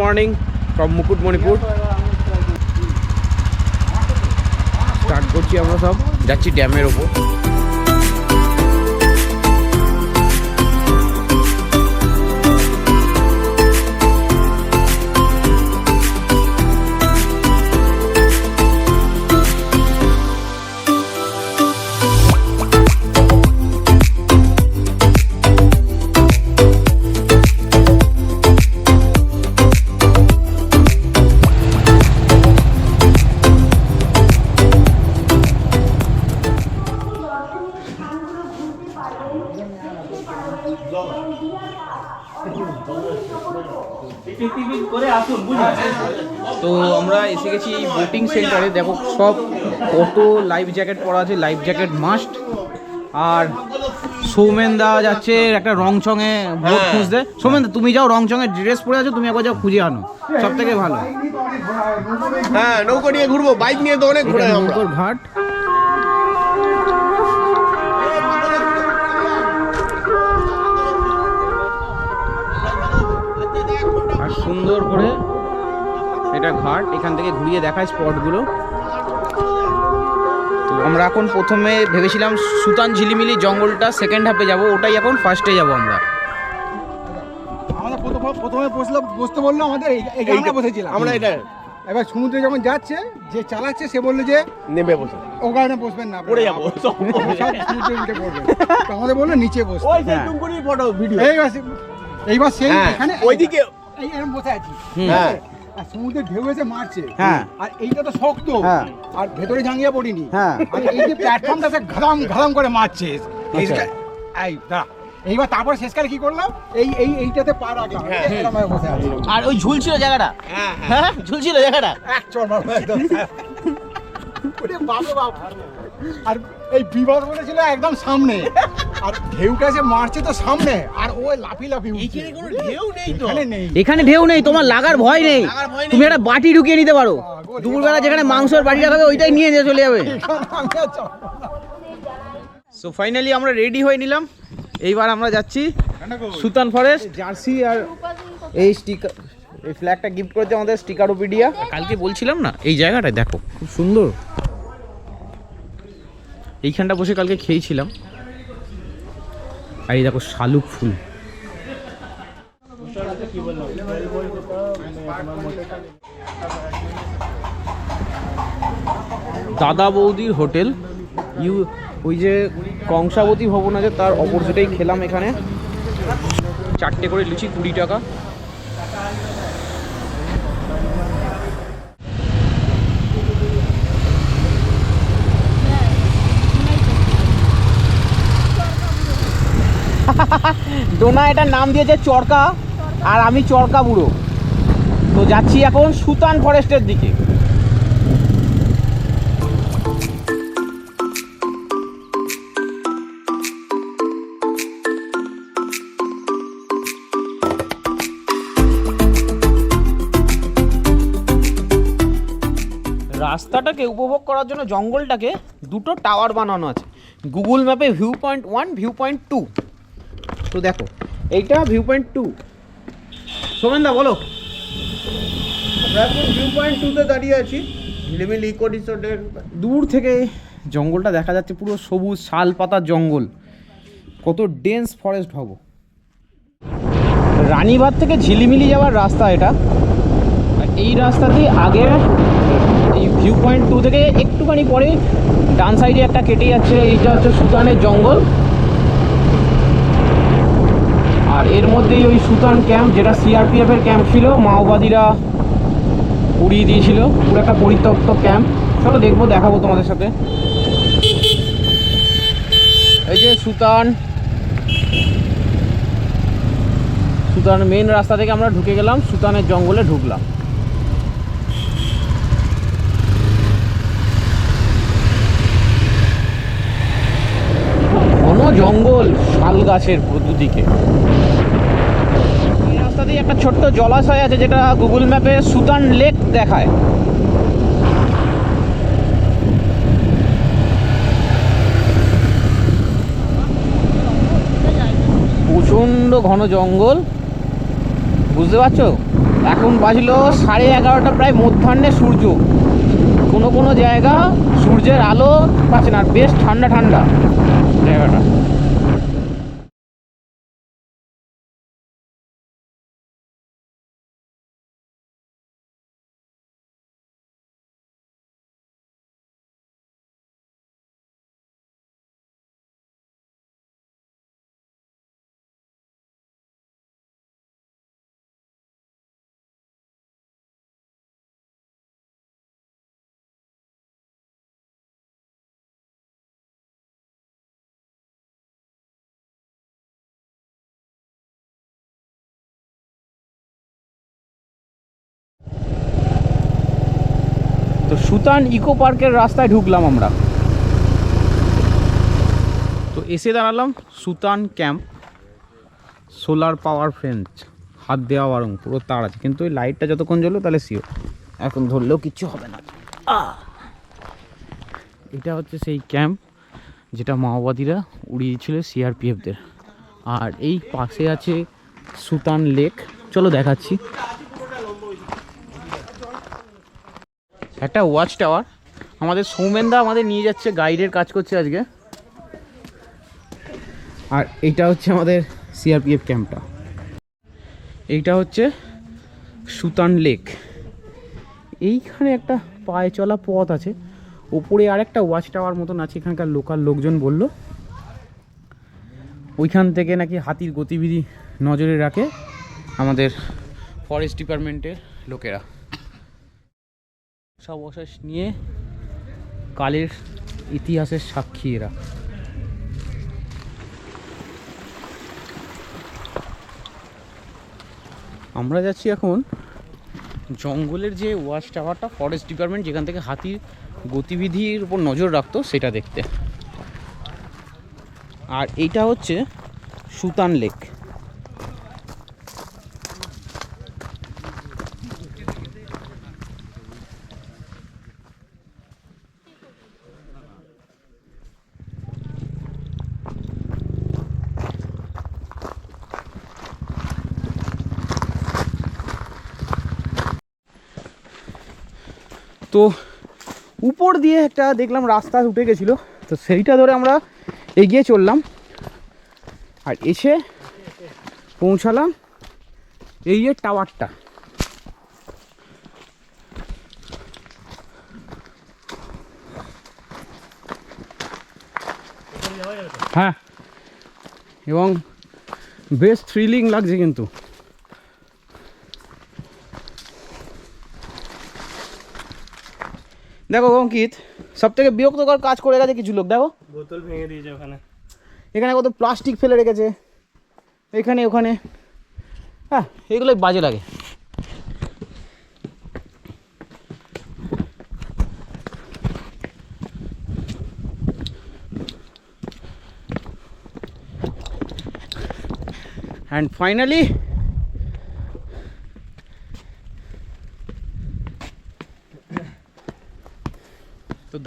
Morning from Mukutmanipur start করছি আমরা সব। যাচ্ছি ড্যামের ওপর। তো আমরা এসে গেছি বোটিং সেন্টারে দেখো সব কত লাইফ জ্যাকেট পরা আছে লাইফ জ্যাকেট মাস্ট আর সৌমেন দা যাচ্ছে একটা রং চঙে বোট খুঁজতে। সৌমেন দা তুমি যাও রং চঙে ড্রেস পরে আছো তুমি একবার যাও খুঁজে আনো। সব থেকে ভালো। হ্যাঁ নৌকো নিয়ে ঘুরবো বাইক নিয়ে তো অনেক ঘুরে ঘাট। ঘাট এখান থেকে ঘুরিয়ে দেখায় স্পটগুলো। তো আমরা এখন প্রথমে ভেবেছিলাম সুতান ঝিলিমিলি জঙ্গলটা সেকেন্ড হাফে যাব ওটাই এখন ফার্স্টে যাব আমরা। আমরা প্রথম- প্রথমে বসলাম বসতে বলল আমাদের আমরা বসেছিলাম। আমরা এটা এবার সমুদ্রে যখন যাচ্ছে যে চালাচ্ছে সে বলল যে নেমে বসে। ওখানে বসবেন না পড়ে যাব সমুদ্রে উঠে পড়বে। আমাদের বলল নিচে বসতে। ওই সেই হ্যাঁ। টুমকুনি ফটো ভিডিও এইবার সে- এইবার সেই হ্যাঁ। এখানে ওইদিকে এই এরকম বসে আছি। হ্যাঁ। আর সমুদ্রে ঢেউ এসে মারছে। হ্যাঁ। আর এইটা তো শক্ত। হ্যাঁ। আর ভেতরে জাঙ্গিয়া পড়িনি। হ্যাঁ। আর এই যে প্ল্যাটফর্মটা সে ঘাদাম ঘাদাম করে মারছে। আচ্ছা। এই দাঁড়া। এইবার তারপর শেষকালে কি করলাম? এই এই এইটাতে পা রাখলাম। হ্যাঁ। এরকম বসে আছি। আর ওই ঝুলছিল জায়গাটা। হ্যাঁ হ্যাঁ। ঝুলছিল জায়গাটা? এক চড় মারবো একদম। ওরে বাবা আর এই বিবাদ বলেছিল একদম সামনে। আর ঢেউটা এসে মারছে তো সামনে আর ও লাফি লাফি এইখানে কোনো ঢেউ নেই তো। এখানে নেই। এখানে ঢেউ নেই তোমার লাগার ভয় নেই। তুমি একটা বাটি ঢুকিয়ে নিতে পারো। দুপুরবেলা যেখানে মাংসের বাটি রাখাবে ওইটাই নিয়ে যেয়ে চলে যাবে। এখানে। সো ফাইনালি আমরা রেডি হয়ে নিলাম। এইবার আমরা যাচ্ছি সুতান ফরেস্ট জার্সি আর এই স্টিকার এই ফ্ল্যাগটা গিফট করেছে আমাদের স্টিকারোপিডিয়া কালকে বলছিলাম না এই জায়গাটা দেখো খুব সুন্দর। এইখানটা বসে কালকে খেয়েছিলাম। আর এই দেখো শালুক ফুল। দাদা বৌদির হোটেল। ইউ, ওই যে কংসাবতী ভবন আছে, তার অপোজিটেই খেলাম এখানে। চারটে করে লুচি কুড়ি টাকা। ডোনা এটার নাম দিয়েছে চরকা, আর আমি চরকা বুড়ো। তো যাচ্ছি এখন সুতান ফরেস্টের দিকে। রাস্তাটাকে উপভোগ করার জন্য জঙ্গলটাকে দুটো টাওয়ার বানানো আছে। গুগল ম্যাপে view point one view point two তো দেখো এইটা ভিউ পয়েন্ট টু সোমেনদা বলো। আমরা এখন ভিউ পয়েন্ট টুতে দাঁড়িয়ে আছি। ঝিলিমিলি ইকো রিসোর্টের দূর থেকে জঙ্গলটা দেখা যাচ্ছে পুরো সবুজ শাল পাতার জঙ্গল। কত ডেন্স ফরেস্ট হব রানীবাদ থেকে ঝিলিমিলি যাওয়ার রাস্তা এটা। এই রাস্তাতে আগে এই ভিউ পয়েন্ট টু থেকে একটুখানি পরে ডান সাইডে একটা কেটে যাচ্ছে এইটা হচ্ছে সুতানের জঙ্গল আর এর মধ্যেই ওই সুতান ক্যাম্প, যেটা সিআরপিএফ এর ক্যাম্প ছিল, মাওবাদীরা উড়িয়ে দিয়েছিল। পুরো একটা পরিত্যক্ত ক্যাম্প। চলো দেখব, দেখাবো তোমাদের সাথে। এই যে সুতান। সুতান মেন রাস্তা থেকে আমরা ঢুকে গেলাম, সুতানের জঙ্গলে ঢুকলাম ঘন জঙ্গল শাল গাছের দুদিকে। এই রাস্তা দিয়ে একটা ছোট্ট জলাশয় আছে যেটা গুগল ম্যাপে সুতান লেক দেখায়। প্রচণ্ড ঘন জঙ্গল। বুঝতে পারছ? এখন বাজলো সাড়ে এগারোটা, প্রায় মধ্যাহ্নে সূর্য। কোনো কোনো জায়গা সূর্যের আলো পাচ্ছে না বেশ ঠান্ডা ঠান্ডা। জায়গাটা তো সুতান ইকো পার্কের রাস্তায় ঢুকলাম আমরা। তো এসে দাঁড়ালাম Sutan camp. Solar power friend, হাত দেওয়া বারং পুরো তার আছে। কিন্তু ওই লাইটটা যতক্ষণ জ্বললো তাহলে সিও এখন ধরলেও কিচ্ছু হবে না। এটা হচ্ছে সেই ক্যাম্প যেটা মাওবাদীরা উড়িয়েছিল সিআরপিএফদের আর এই পাশে আছে সুতান লেক। চলো দেখাচ্ছি। একটা ওয়াচ টাওয়ার আমাদের সৌমেনদা আমাদের নিয়ে যাচ্ছে গাইডের কাজ করছে আজকে। আর এটা হচ্ছে আমাদের সিআরপিএফ ক্যাম্পটা এইটা হচ্ছে সুতান লেক এইখানে একটা পায়ে চলা পথ আছে। ওপরে আর একটা ওয়াচ টাওয়ার মতন আছে এখানকার লোকাল লোকজন বলল। ওইখান থেকে নাকি হাতির গতিবিধি নজরে রাখে আমাদের ফরেস্ট ডিপার্টমেন্টের লোকেরা। সব অবশেষ নিয়ে কালের ইতিহাসের সাক্ষী এরা। আমরা যাচ্ছি এখন জঙ্গলের যে ওয়াচ টাওয়ারটা ফরেস্ট ডিপার্টমেন্ট যেখান থেকে হাতির গতিবিধির উপর নজর রাখতো, সেটা দেখতে। আর এইটা হচ্ছে সুতান লেক তো উপর দিয়ে একটা দেখলাম রাস্তা উঠে গেছিল। তো সেইটা ধরে আমরা এগিয়ে চললাম। আর এসে পৌঁছালাম এই যে টাওয়ারটা। হ্যাঁ এবং বেশ থ্রিলিং লাগছে কিন্তু। দেখো অঙ্কিত সব থেকে বিরক্তকর কাজ করে গেছে কিছু লোক দেখো। বোতল ভেঙে দিয়েছে ওখানে। এখানে কত প্লাস্টিক ফেলে রেখেছে। এখানে ওখানে। হ্যাঁ এগুলোই বাজে লাগে। অ্যান্ড ফাইনালি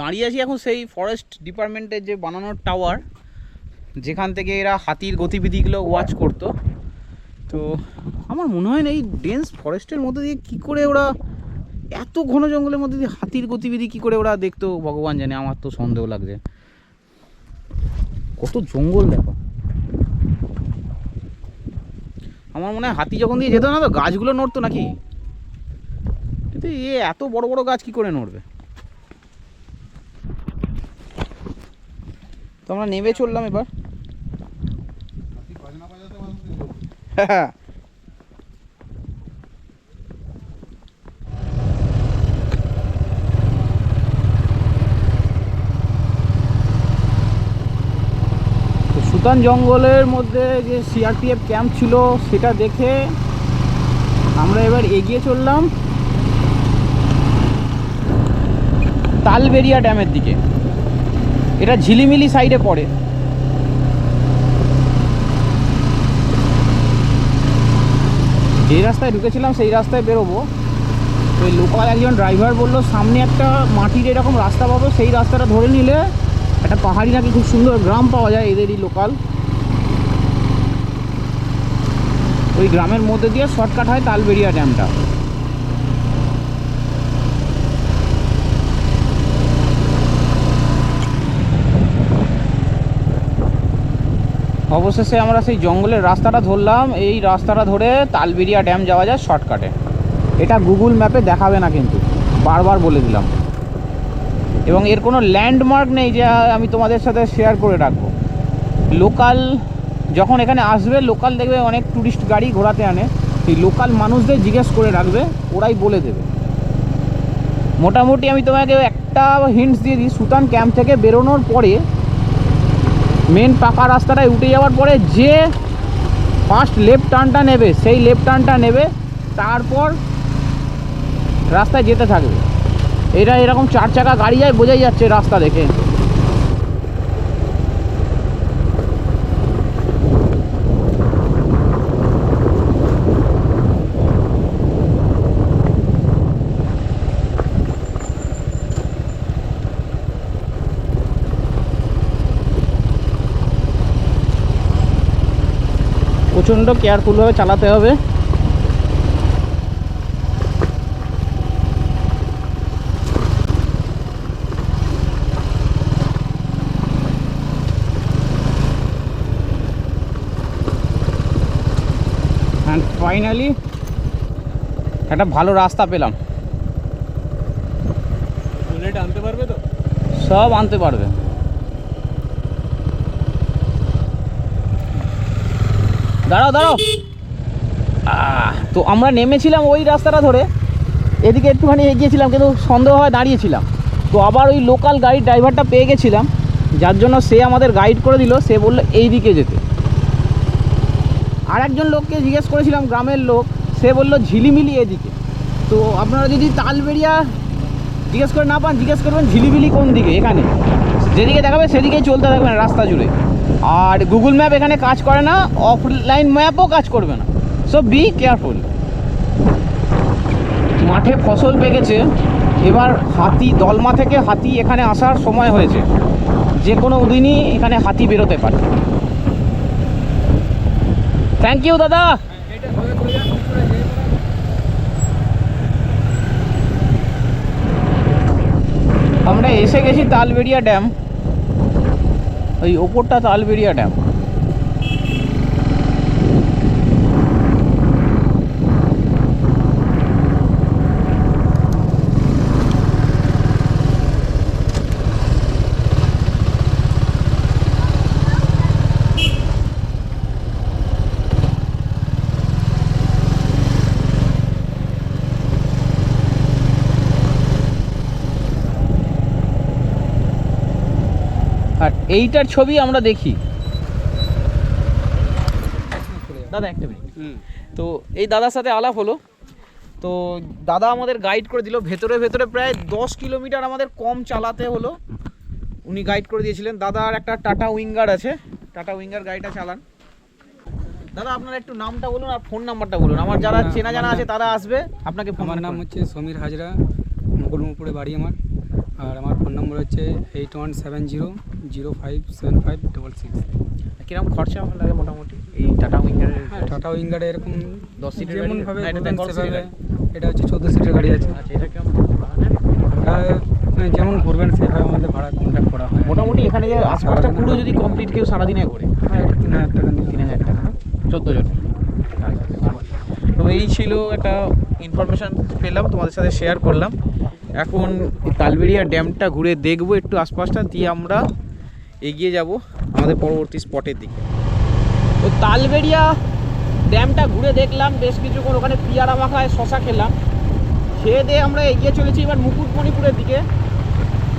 দাঁড়িয়ে আছি এখন সেই ফরেস্ট ডিপার্টমেন্টের যে বানানোর টাওয়ার যেখান থেকে এরা হাতির গতিবিধিগুলো ওয়াচ করতো। তো আমার মনে হয় না এই ডেন্স ফরেস্টের মধ্যে দিয়ে কী করে ওরা, এত ঘন জঙ্গলের মধ্যে দিয়ে হাতির গতিবিধি কী করে ওরা দেখতো, ভগবান জানে, আমার তো সন্দেহ লাগছে। কত জঙ্গল দেখো। আমার মনে হয় হাতি যখন দিয়ে যেত না তো গাছগুলো নড়তো নাকি? কিন্তু এ এত বড় বড় গাছ কি করে নড়বে? আমরা নেমে চললাম এবার। হ্যাঁ সুতান জঙ্গলের মধ্যে যে সিআরপিএফ ক্যাম্প ছিল, সেটা দেখে আমরা এবার এগিয়ে চললাম। তালবেরিয়া ড্যামের দিকে। এটা ঝিলিমিলি সাইডে পড়ে। যে রাস্তায় ঢুকেছিলাম, সেই রাস্তায় বেরোবো। ওই লোকাল একজন ড্রাইভার বলল, সামনে একটা মাটির এরকম রাস্তা পাবো, সেই রাস্তাটা ধরে নিলে একটা পাহাড়ি নাকি খুব সুন্দর গ্রাম পাওয়া যায় এদেরই লোকাল। ওই গ্রামের মধ্যে দিয়ে শর্টকাট হয় তালবেরিয়া ড্যামটা। অবশেষে আমরা সেই জঙ্গলের রাস্তাটা ধরলাম। এই রাস্তাটা ধরে তালবেরিয়া ড্যাম যাওয়া যায় শর্টকাটে। এটা গুগল ম্যাপে দেখাবে না কিন্তু। বারবার বলে দিলাম। এবং এর কোনো ল্যান্ডমার্ক নেই যে আমি তোমাদের সাথে শেয়ার করে রাখব। লোকাল যখন এখানে আসবে, লোকাল দেখবে অনেক ট্যুরিস্ট গাড়ি ঘোরাতে আনে। সেই লোকাল মানুষদের জিজ্ঞেস করে রাখবে, ওরাই বলে দেবে। মোটামুটি আমি তোমাকে একটা হিন্টস দিয়ে দিই। সুতান ক্যাম্প থেকে বেরোনোর পরে মেন পাকা রাস্তাটায় উঠে যাওয়ার পরে যে ফার্স্ট লেফট টার্নটা নেবে, সেই লেফট টার্নটা নেবে, তারপর রাস্তায় যেতে থাকবে। এটা এরকম চার চাকা গাড়ি যায়, বোঝাই যাচ্ছে রাস্তা দেখে। প্রচণ্ড কেয়ারফুলভাবে চালাতে হবে। অ্যান্ড ফাইনালি একটা ভালো রাস্তা পেলাম। বুলেট আনতে পারবে তো? সব আনতে পারবে। দাঁড়াও দাঁড়াও। তো আমরা নেমেছিলাম ওই রাস্তাটা ধরে। এদিকে একটুখানি এগিয়েছিলাম, কিন্তু সন্দেহ হয় দাঁড়িয়েছিলাম। তো আবার ওই লোকাল গাড়ির ড্রাইভারটা পেয়ে গেছিলাম। যার জন্য সে আমাদের গাইড করে দিল, সে বলল এই দিকে যেতে। আর একজন লোককে জিজ্ঞেস করেছিলাম, গ্রামের লোক। সে বলল ঝিলিমিলি এদিকে। তো আপনারা যদি তালবেড়িয়া জিজ্ঞেস করে না পান, জিজ্ঞেস করবেন ঝিলিমিলি কোন দিকে? এখানে। যেদিকে দেখাবে সেদিকেই চলতে থাকবেন রাস্তা জুড়ে। আর গুগল ম্যাপ এখানে কাজ করে না অফলাইন ম্যাপও কাজ করবে না। সো বি কেয়ারফুল মাঠে ফসল পেকেছে, এবার হাতি, দলমা থেকে হাতি এখানে আসার সময় হয়েছে। যে কোনো দিনই এখানে হাতি বেরোতে পারে। থ্যাংক ইউ দাদা। আমরা এসে গেছি তালবেড়িয়া ড্যাম। ওই ওপরটা তালবেরিয়া ড্যাম আর এইটার ছবি আমরা দেখি। দাদা একটা মিনিট তো এই দাদার সাথে আলাপ হলো। তো দাদা আমাদের গাইড করে দিল। ভেতরে ভেতরে প্রায় দশ কিলোমিটার আমাদের কম চালাতে হলো। উনি গাইড করে দিয়েছিলেন। দাদার একটা টাটা উইঙ্গার আছে। টাটা উইঙ্গার গাড়িটা চালান। দাদা আপনার একটু নামটা বলুন আর ফোন নাম্বারটা বলুন। আমার যারা চেনা জানা আছে তারা আসবে। আপনাকে আমার নাম হচ্ছে সমীর হাজরা মুকুলমপুরে বাড়ি আমার। আর আমার ফোন নম্বর হচ্ছে eight one seven zero zero five seven five double six কীরকম খরচা আমার লাগে মোটামুটি? এই টাটা উইঙ্গারের হ্যাঁ টাটা উইঙ্গারে এরকম দশ সিটের যেমন? ভাবে এটা সেভাবে হচ্ছে চোদ্দ সিটের গাড়ি আছে। আচ্ছা এটা কেমন? মানে যেমন ঘুরবেন সেভাবে আমাদের ভাড়া কন্ট্যাক্ট করা হয়। মোটামুটি এখানে যে আশপাশটা পুরো যদি কমপ্লিট কেউ সারাদিনে করে? হ্যাঁ তিন হাজার টাকা তিন হাজার টাকা চোদ্দ জন। তো এই ছিল একটা ইনফরমেশান পেলাম তোমাদের সাথে শেয়ার করলাম। এখন তালবেড়িয়া ড্যামটা ঘুরে দেখব, একটু আশপাশটা দিয়ে আমরা এগিয়ে যাব আমাদের পরবর্তী স্পটের দিকে। তো তালবেড়িয়া ড্যামটা ঘুরে দেখলাম, বেশ কিছুক্ষণ ওখানে পিয়ারা মাখায় শশা খেলাম। খেয়ে দিয়ে আমরা এগিয়ে চলেছি এবার মুকুটমণিপুরের দিকে।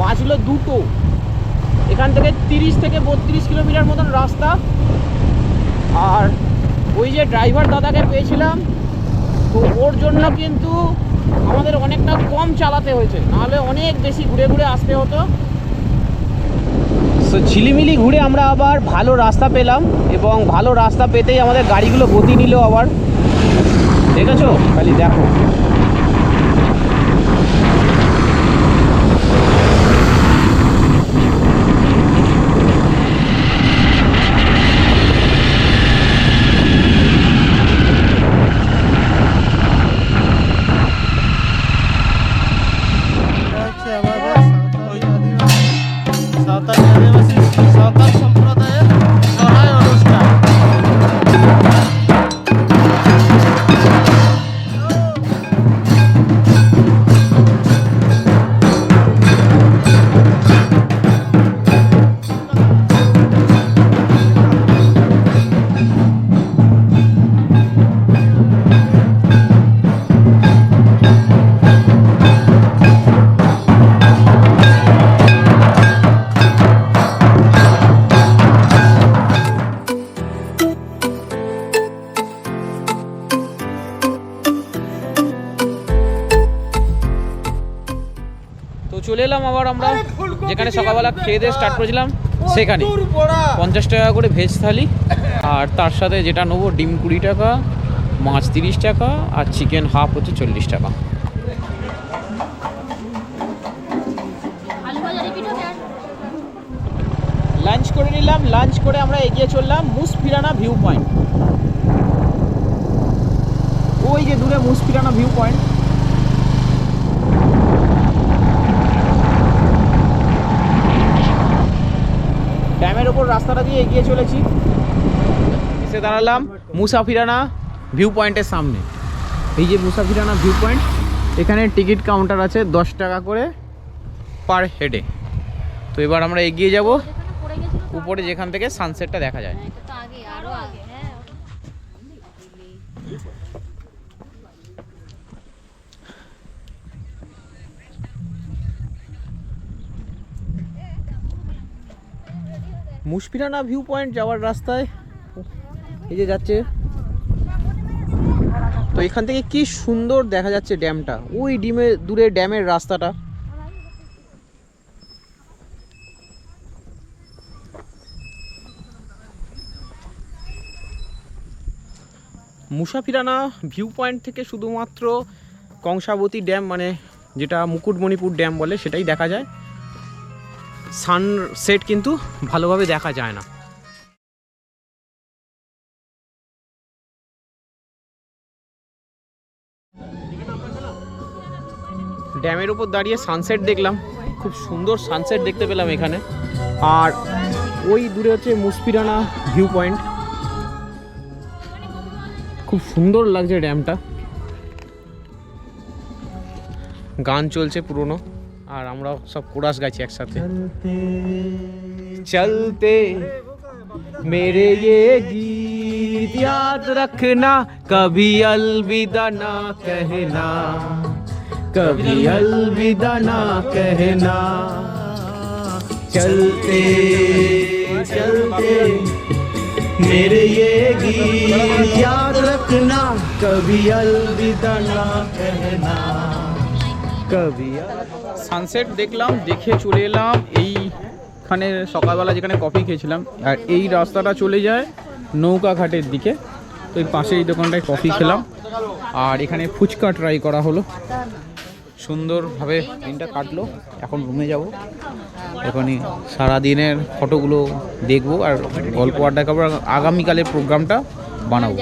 বাজলো দুটো। এখান থেকে তিরিশ থেকে বত্রিশ কিলোমিটার মতন রাস্তা। আর ওই যে ড্রাইভার দাদাকে পেয়েছিলাম, তো ওর জন্য কিন্তু আমাদের অনেকটা কম চালাতে হয়েছে। নাহলে অনেক বেশি ঘুরে ঘুরে আসতে হতো। সো ঝিলিমিলি ঘুরে আমরা আবার ভালো রাস্তা পেলাম এবং ভালো রাস্তা পেতেই আমাদের গাড়িগুলো গতি নিল আবার। দেখেছ? খালি দেখো। সাঁওতালি আদিবাসী সাঁওতাল সম্প্রদায়ের সহায় চলে এলাম আবার আমরা। যেখানে সকালবেলা খেয়ে দিয়ে স্টার্ট করেছিলাম সেখানে। পঞ্চাশ টাকা করে ভেজ থালি আর তার সাথে যেটা নেব ডিম কুড়ি টাকা মাছ তিরিশ টাকা আর চিকেন হাফ হচ্ছে চল্লিশ টাকা। লাঞ্চ করে নিলাম লাঞ্চ করে আমরা এগিয়ে চললাম মুসফিরানা ভিউ পয়েন্ট ওই যে দূরে মুসফিরানা ভিউ পয়েন্ট ড্যামের ওপর রাস্তাটা দিয়ে এগিয়ে চলেছি। এসে দাঁড়ালাম মুসাফিরানা ভিউ পয়েন্টের সামনে। এই যে মুসাফিরানা ভিউ পয়েন্ট এখানে টিকিট কাউন্টার আছে দশ টাকা করে পার হেডে তো এবার আমরা এগিয়ে যাব। উপরে যেখান থেকে সানসেটটা দেখা যায়। মুশফিরানা ভিউ পয়েন্ট যাওয়ার রাস্তায়। এই যে যাচ্ছে। তো এখান থেকে কি সুন্দর দেখা যাচ্ছে ড্যামটা। ওই ডিমে, দূরে ড্যামের রাস্তাটা। মুসাফিরানা ভিউ পয়েন্ট থেকে শুধুমাত্র কংসাবতী ড্যাম মানে যেটা মুকুটমণিপুর ড্যাম বলে, সেটাই দেখা যায়। সানসেট কিন্তু ভালোভাবে দেখা যায় না। ড্যামের উপর দাঁড়িয়ে সানসেট দেখলাম। খুব সুন্দর সানসেট দেখতে পেলাম এখানে। আর ওই দূরে হচ্ছে মুসফিরানা ভিউ পয়েন্ট। খুব সুন্দর লাগছে ড্যামটা। গান চলছে পুরনো। আর আমরা সব কোরাস গাইছি একসাথে চলতে मेरे ये गीत याद रखना कभी अलविदा ना कहना कभी अलविदा ना कहना चलते चलते मेरे ये गीत याद रखना कभी अलविदा ना कहना কবি সানসেট দেখলাম, দেখে চলে এলাম। এইখানে সকালবেলা যেখানে কফি খেয়েছিলাম, আর এই রাস্তাটা চলে যায় নৌকা ঘাটের দিকে। তো এই পাশে এই দোকানটায় কফি খেলাম। আর এখানে ফুচকা ট্রাই করা হলো। সুন্দরভাবে দিনটা কাটলো। এখন রুমে যাব। এখানে সারাদিনের ফটোগুলো দেখব আর গল্প আড্ডা খাবার আগামীকালের প্রোগ্রামটা বানাবো।